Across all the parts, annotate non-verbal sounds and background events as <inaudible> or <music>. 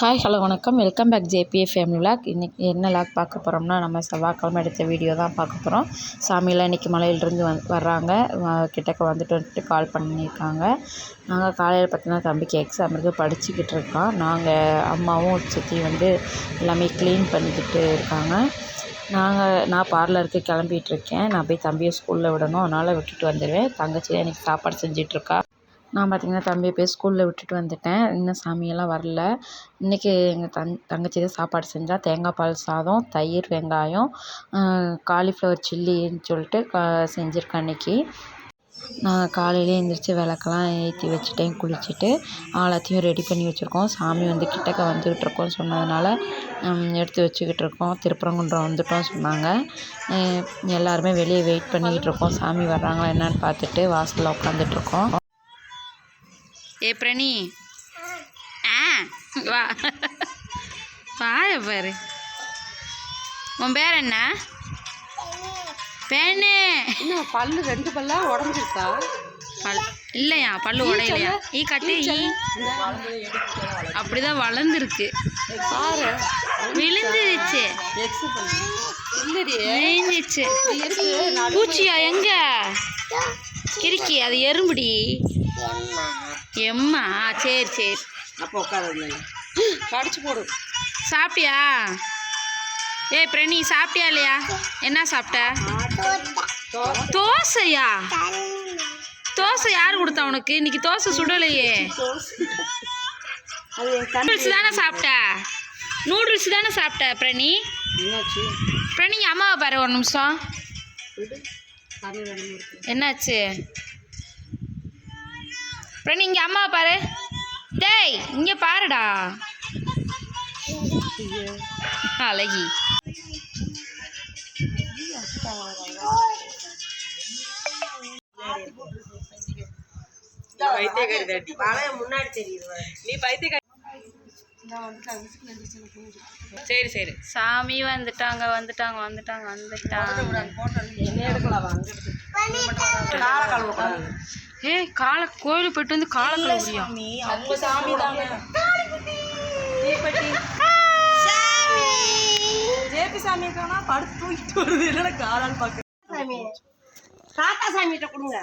Hi hello வணக்கம். Welcome back JPA family vlog இன்றைக்கி என்ன லாக் பார்க்க போகிறோம்னா நம்ம செவ்வாய்க்கிழமை எடுத்த வீடியோ தான் பார்க்க போகிறோம் சாமியெலாம் இன்றைக்கி மலையிலேருந்து வந் வர்றாங்க. கிட்டக்க வந்துட்டு வந்துட்டு கால் பண்ணியிருக்காங்க. நாங்கள் காலையில் பார்த்தீங்கன்னா தம்பிக்கு எக்ஸாம் இருக்குது படிச்சுக்கிட்டு இருக்கான் நாங்கள் அம்மாவும் சுற்றி வந்து எல்லாமே க்ளீன் பண்ணிக்கிட்டு இருக்காங்க. நாங்கள் நான் பார்லருக்கு கிளம்பிட்டு இருக்கேன். நான் போய் தம்பியை ஸ்கூலில் விடணும். அதனால் விட்டுட்டு வந்துடுவேன் தங்கச்சி இன்றைக்கி எனக்கு சாப்பாடு செஞ்சிட்ருக்கா நான் பார்த்திங்கன்னா தம்பியை போய் ஸ்கூலில் விட்டுட்டு வந்துட்டேன். இன்னும் சாமியெல்லாம் வரல. இன்றைக்கி எங்கள் தங் தங்கச்சி தான் சாப்பாடு செஞ்சால் தேங்காய் பால் சாதம் தயிர் வெங்காயம் காலிஃப்ளவர் சில்லின்னு சொல்லிட்டு கா செஞ்சுருக்கேன் அன்றைக்கி நான் காலையிலே எழுந்திரிச்சி விளக்கெல்லாம் ஏற்றி வச்சுட்டேன் குளிச்சுட்டு எல்லாத்தையும் ரெடி பண்ணி வச்சுருக்கோம். சாமி வந்து கிட்டக்க வந்துக்கிட்டு இருக்கோம்னு சொன்னதுனால எடுத்து வச்சுக்கிட்டு இருக்கோம். திருப்பரங்குன்றம் வந்துட்டோம் சொன்னாங்க. எல்லாருமே வெளியே வெயிட் பண்ணிக்கிட்டு இருக்கோம். சாமி வர்றாங்களா என்னன்னு பார்த்துட்டு வாசலில் உட்காந்துட்ருக்கோம் ஏ பிரணி ஆ வா. வாய பாரு. உன் பேர் என்ன? பேனு பல்லு ரெண்டு பல்லா உடஞ்சிருக்கா பல் இல்லையா பல்லு உடையலையா? ஈ கட்டு ஈ. அப்படிதான் வளர்ந்துருக்கு. பாரு. விழுந்துருச்சு. இருக்கு பூச்சியா எங்க? கிறுக்கி அது எறும்புடி. எம்மா சரி சரி. அப்போ உட்காரு கடிச்சு போடு. சாப்பிட்டியா? ஏய் பிரணி சாப்பிட்டியா இல்லையா? என்ன சாப்பிட்ட? தோசையா? தோசை யார் கொடுத்தா உனக்கு? இன்னைக்கு தோசை சுடலையே. நூடுல்ஸ் தானே சாப்பிட்ட? நூடுல்ஸ் தானே சாப்பிட்ட பிரணி பிரணி அம்மாவை பாரு ஒரு நிமிஷம். என்னாச்சு? பிரணி இங்க அம்மாவை பாரு. டேய் இங்க பாருடா. அழகி. முன்னாடி தெரியுது நீ பைத்தியக்காரி சரி சரி. சாமி வந்துட்டாங்க வந்துட்டாங்க வந்துட்டாங்க வந்துட்டாங்க. ஏய் காலை கோயிலுக்கு போயிட்டு வந்து காலை கழுவுறியா? அவங்க சாமி தானே. ஜேபி சாமி காணா படுத்து தூக்கிட்டு வருது. என்னடா காலால் பார்க்க. சாமி தாத்தா சாமிகிட்ட கொடுங்க.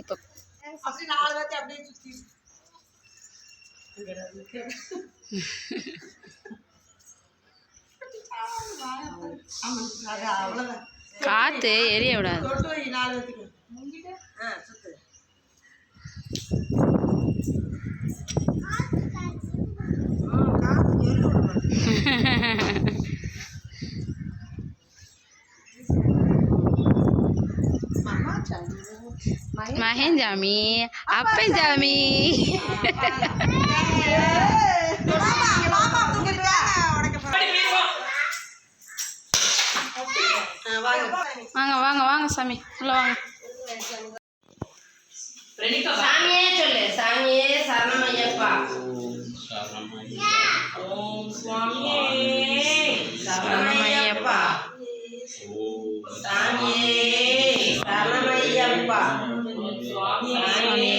இப்போ அப்படி நாலு பேர்த்தி அப்படியே சுத்தி. அவ்வளோதான் காற்று எரிய விடாது. தொட்டு வை நாலு பேர்த்துக்கு ஆ சுத்து ஆ, காத்து எள்ளு விடணும். மாமா சாமி மகேஞ்சாமி அப்பஞ்சாமி வாங்க வாங்க வாங்க சாமி. உள்ள வாங்க. சாமியே சொல்லு. சாமியே சரணமையப்பா. ஓம் சுவாமியே சரணமையப்பா. சாமியே சரணமையப்பா. சாமியே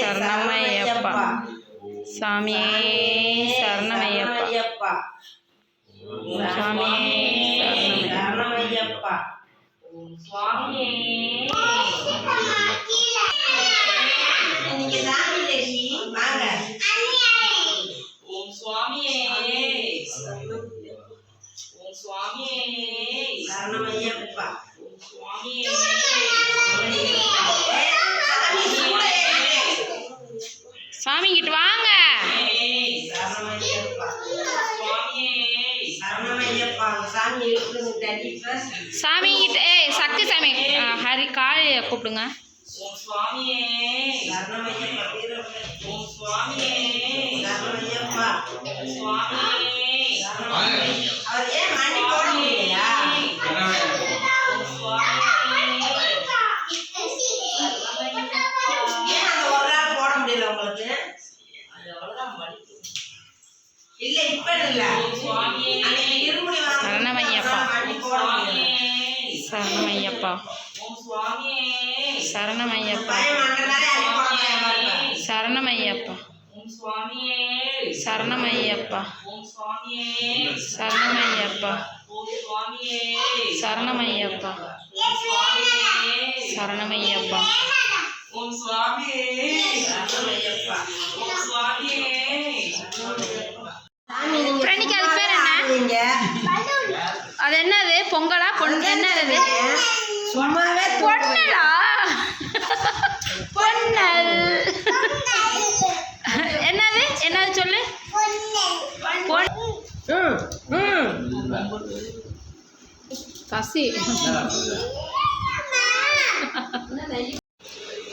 சரணமையப்பா. சாமியே சரணமையப்பா. சாமியே சரணமையப்பா சுவாமியே நீங்க சாமி தேவி வாங்க ஓம் சுவாமியே ஓம் சுவாமியே சரணமையப்பா ஓம் சுவாமியே சாமி கிட்ட வாங்க சரணமையப்பா சரணமையப்பா சாமி கிட்ட ஏய் சக்தி சாமி. ஹரி காளைய கூப்பிடுங்க. அவர் சரணமையப்பா சரணமையப்பா சரணமையப்பா சரணமையப்பா சரணமையப்பா சரணமையப்பா ஓம் சுவாமியே சரணமையப்பா ஓம் சுவாமியே பிரணிக்கு அது பேர் என்ன அது என்னது பொங்கலா பொன் என்னது சும்மாவே பொன்னலா <laughs> பொன்னல் என்னது? என்னது சொல்லு. பொன் பசி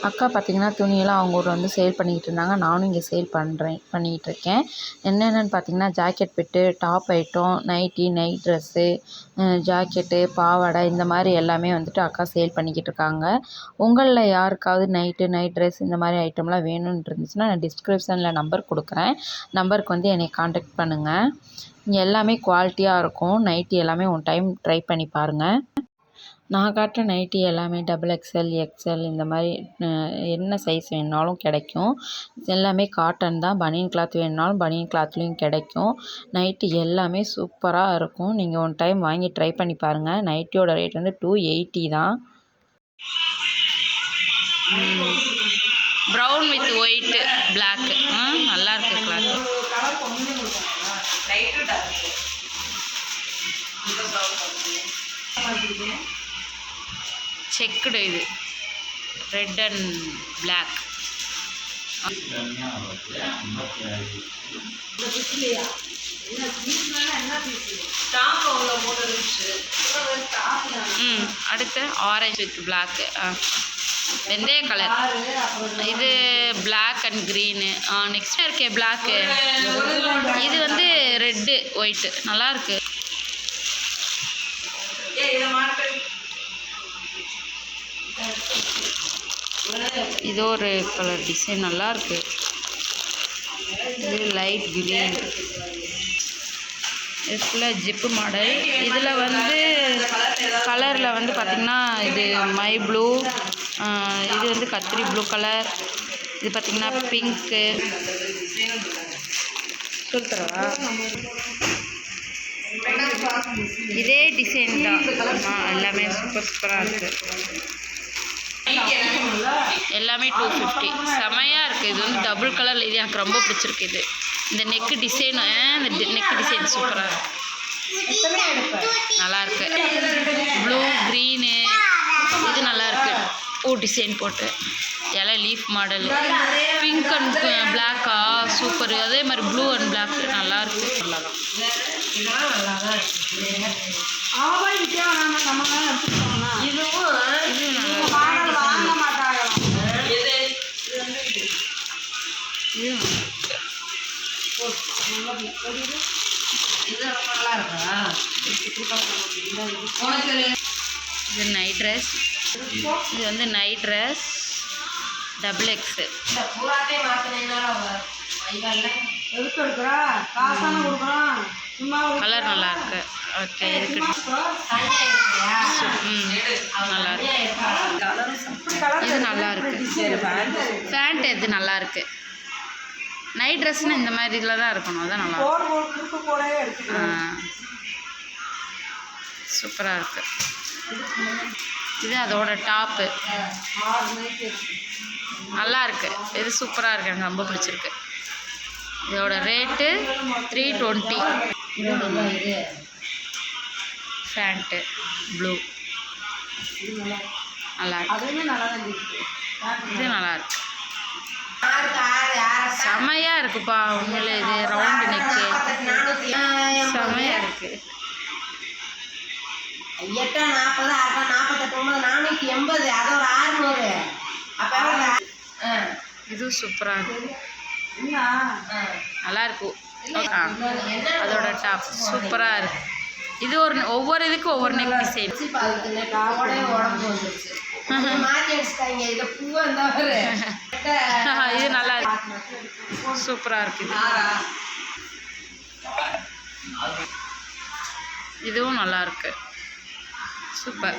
அக்கா பார்த்தீங்கன்னா துணியெல்லாம் அவங்க ஊரில் வந்து சேல் பண்ணிக்கிட்டு இருந்தாங்க. நானும் இங்கே சேல் பண்ணுறேன் பண்ணிக்கிட்டு இருக்கேன். என்னென்னு பார்த்தீங்கன்னா jacket bit top item nighty night dress jacket பாவாடை இந்த மாதிரி எல்லாமே வந்துட்டு அக்கா சேல் பண்ணிக்கிட்டு இருக்காங்க. உங்களில் யாருக்காவது நைட்டு நைட் ட்ரெஸ் இந்த மாதிரி ஐட்டம்லாம் வேணும்னு இருந்துச்சுன்னா நான் டிஸ்கிரிப்ஷனில் நம்பர் கொடுக்குறேன். நம்பருக்கு வந்து என்னை காண்டாக்ட் பண்ணுங்கள் இங்கே எல்லாமே குவாலிட்டியாக இருக்கும். நைட்டி எல்லாமே ஒன் டைம் ட்ரை பண்ணி பாருங்கள் நான் காட்டுற நைட்டி எல்லாமே டபுள் எக்ஸ்எல் எக்ஸ்எல் இந்த மாதிரி என்ன சைஸ் வேணுனாலும் கிடைக்கும். எல்லாமே காட்டன் தான். பனியன் கிளாத் வேணுனாலும் பனியன் கிளாத்லேயும் கிடைக்கும். நைட்டி எல்லாமே சூப்பராக இருக்கும். நீங்கள் ஒன் டைம் வாங்கி ட்ரை பண்ணி பாருங்கள் நைட்டியோட ரேட் வந்து டூ எயிட்டி தான். ப்ரௌன் வித் ஒயிட்டு பிளாக்கு நல்லா இருக்கு கிளாத் லைட்டு டார்க் செக்குடு இது. ரெட் அண்ட் பிளாக் ம் அடுத்து ஆரஞ்சு வித் பிளாக்கு வெந்தய கலர் இது பிளாக் அண்ட் க்ரீனு நெக்ஸ்ட் இருக்கே பிளாக்கு இது வந்து ரெட்டு ஒயிட்டு நல்லாயிருக்கு இது ஒரு கலர் டிசைன் நல்லா இருக்கு இது லைட் க்ரீன் இது ஃபுல்லாக ஜிப்பு மாடல் இதில் வந்து கலரில் வந்து பார்த்திங்கன்னா இது மை ப்ளூ இது வந்து கத்திரி ப்ளூ கலர் இது பார்த்திங்கன்னா பிங்க்கு சொல்லித்தரவா இதே டிசைன் தான். எல்லாமே சூப்பர் சூப்பராக இருக்குது எல்லாமே டூ ஃபிஃப்டி செமையாக இருக்குது இது வந்து டபுள் கலரில் இது எனக்கு ரொம்ப பிடிச்சிருக்கு இது. இந்த நெக்கு டிசைனு இந்த நெக்கு டிசைன் சூப்பராக இருக்கு. நல்லா இருக்கு. ப்ளூ க்ரீனு இது நல்லா இருக்கு. பூ டிசைன் போட்டு. இலை லீஃப் மாடல் பிங்க் அண்ட் பிளாக்கா சூப்பர் அதே மாதிரி ப்ளூ அண்ட் பிளாக் நல்லா தான் இதெல்லாம் நல்லா தான் இருக்கு அவன் விற்கிறான் நம்ம தான் எடுத்துக்கோங்களா இதுவும் வாங்க மாட்டாங்க. இது இருக்கா நைட் ட்ரெஸ் இது வந்து night dress double X colour நல்லா இருக்கு? ஓகே ம். நல்லா இருக்கு. இது நல்லா இருக்கு? பேண்ட் இது நல்லா இருக்கு? நைட் ட்ரெஸ்னா இந்த மாதிரி இதில் தான் இருக்கணும். அதான் நல்லா சூப்பராக இருக்கு இது அதோட டாப்பு நல்லா இருக்கு. இது சூப்பராக இருக்கு. எனக்கு ரொம்ப பிடிச்சிருக்கு. இதோட ரேட்டு த்ரீ டுவெண்ட்டி இது பேண்ட்டு ப்ளூ நல்லா இருக்கு. இது நல்லா இருக்கு. செமையா இருக்குப்பா உண்மையிலே இது ரவுண்டு நெக்கு செமையா இருக்கு. எட்டா நாற்பது அறுபா நாற்பத்தெட்டு ஒன்பது நானூற்றி எண்பது அது ஒரு ஆறுநூறு. அப்போ இதுவும் சூப்பராக இருக்கு. நல்லா இருக்கும் அதோட டாப் சூப்பராக இருக்கு. இது ஒரு ஒவ்வொரு இதுக்கும் ஒவ்வொரு நெக் டிசைன் உடம்பு வந்துருச்சு. <laughs> மாற்றி அடிச்சிட்டாங்க. இதை பூவா பாரு. <laughs> <laughs> இது நல்லா இருக்கு. சூப்பராக இருக்கு. இது. ஆறா இதுவும் நல்லா இருக்கு. சூப்பர்.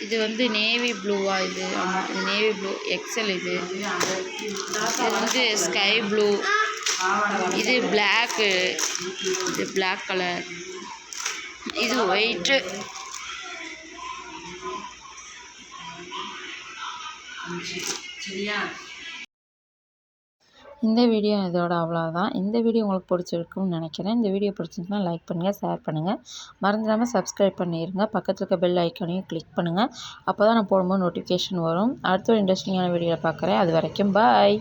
இது வந்து நேவி ப்ளூவா இது. ஆமாம் இது நேவி ப்ளூ எக்ஸல் இது. இது வந்து ஸ்கை ப்ளூ. இது பிளாக்கு இது பிளாக் கலர் இது ஒயிட்டு சரியா? இந்த வீடியோ இதோட அவ்வளோதான் இந்த வீடியோ உங்களுக்கு பிடிச்சிருக்குன்னு நினைக்கிறேன். இந்த வீடியோ பிடிச்சிருந்துச்சுன்னா லைக் பண்ணுங்கள் ஷேர் பண்ணுங்கள் மறந்துடாமல் சப்ஸ்கிரைப் பண்ணிடுங்க பக்கத்தில் இருக்க பெல் ஐக்கானையும் கிளிக் பண்ணுங்கள் அப்போ தான் நான் போடும்போது நோட்டிஃபிகேஷன் வரும். அடுத்த ஒரு இன்ட்ரெஸ்டிங்கான வீடியோவில் பார்க்குறேன் அது வரைக்கும் பாய்